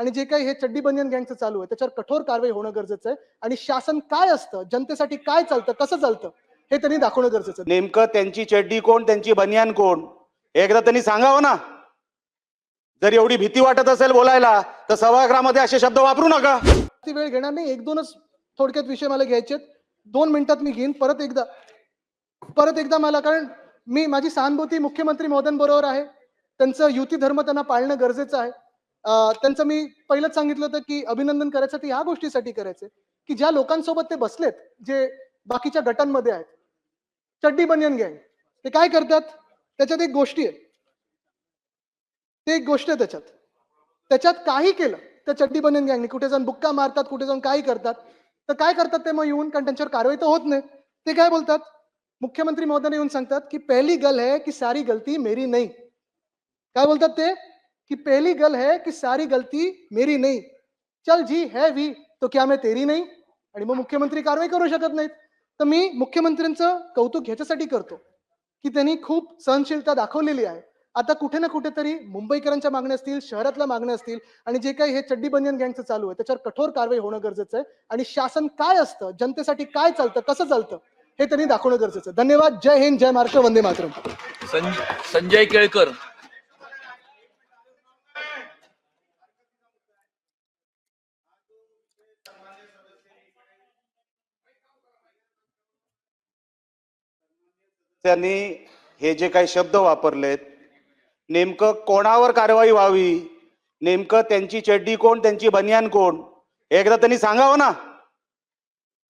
आणि जे काही हे चड्डी बनियन गँगचं चालू आहे त्याच्यावर कठोर कारवाई होणं गरजेचं आहे. आणि शासन काय असतं जनतेसाठी काय चालतं कसं चालतं हे त्यांनी दाखवणं गरजेचं नेमकं त्यांची चड्डी कोण त्यांची बनियान कोण? एकदा त्यांनी सांगावं ना. जर एवढी भीती वाटत असेल बोलायला तर सभागृहामध्ये असे शब्द वापरू नका. ती वेळ घेणार नाही. एक दोनच थोडक्यात विषय मला घ्यायचे. दोन मिनिटात मी घेईन. परत एकदा परत एकदा मला कारण मी माझी सहानुभूती मुख्यमंत्री महोदयांबरोबर आहे. त्यांचं युती धर्म त्यांना पाळणं गरजेचं आहे. त्यांचं मी पहिलंच सांगितलं होतं की अभिनंदन करायचं ह्या गोष्टीसाठी करायचे की ज्या लोकांसोबत ते बसलेत जे बाकीच्या गटांमध्ये आहेत. चड्डी बनियन गँग ते काय करतात? त्याच्यात एक गोष्टी आहे ते एक गोष्ट आहे त्याच्यात. त्याच्यात काही केलं त्या चड्डी बनियन गँगने. कुठे जाऊन बुक्का मारतात कुठे जाऊन काही करतात. तर काय करतात ते मग येऊन कारण त्यांच्यावर कारवाई तर होत नाही. ते काय बोलतात? मुख्यमंत्री महोदयाने येऊन सांगतात की पहिली गल है की सारी गलती मेरी नाही. काय बोलतात ते? कि पहली गल है की सारी गलती मेरी नहीं। चल जी है वी तो क्या मैं तेरी नहीं? आणि मग मुख्यमंत्री कारवाई करू शकत नाहीत। तर मी मुख्यमंत्र्यांचं कौतुक ह्याच्यासाठी करतो की त्यांनी खूप सहनशीलता दाखवलेली आहे. आता कुठे ना कुठेतरी मुंबईकरांच्या मागण्या असतील शहरातल्या मागण्या असतील आणि जे काही हे चड्डी बनियन गँगचं चालू आहे त्याच्यावर कठोर कारवाई होणं गरजेचं आहे. आणि शासन काय असतं जनतेसाठी काय चालतं कसं चालतं हे त्यांनी दाखवणं गरजेचं आहे. धन्यवाद. जय हिंद जय महाराष्ट्र वंदे मातरम. संजय केळकर. त्यांनी हे जे काही शब्द वापरलेत नेमकं कोणावर कारवाई व्हावी? नेमकं त्यांची चड्डी कोण त्यांची बनियान कोण? एकदा त्यांनी सांगावं ना?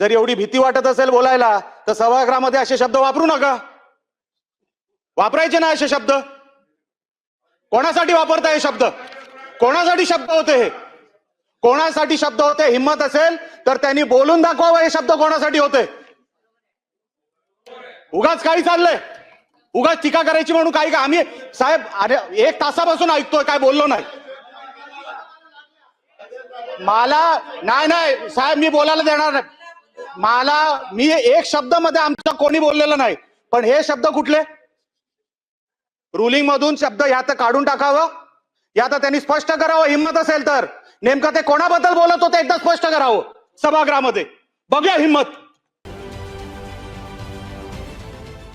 जर एवढी भीती वाटत असेल बोलायला तर सभागृहामध्ये असे शब्द वापरू नका. वापरायचे ना असे शब्द? कोणासाठी वापरताय हे शब्द? कोणासाठी शब्द होते हे? कोणासाठी शब्द होते? हिंमत असेल तर त्यांनी बोलून दाखवावं हे शब्द कोणासाठी होते? उगाच काही चाललंय? उगाच टीका करायची म्हणून काही का आम्ही साहेब अरे एक तासापासून ऐकतोय काय बोललो नाही. मला नाही नाही साहेब मी बोलायला देणार नाही. मला मी एक शब्दमध्ये आमच्या कोणी बोललेलं नाही. पण हे शब्द कुठले? रुलिंग मधून शब्द ह्यात काढून टाकावं. या तर त्यांनी स्पष्ट करावं. हिंमत असेल तर. नेमकं ते कोणाबद्दल बोलत होते एकदा स्पष्ट करावं. सभागृहामध्ये. बघूया हिंमत.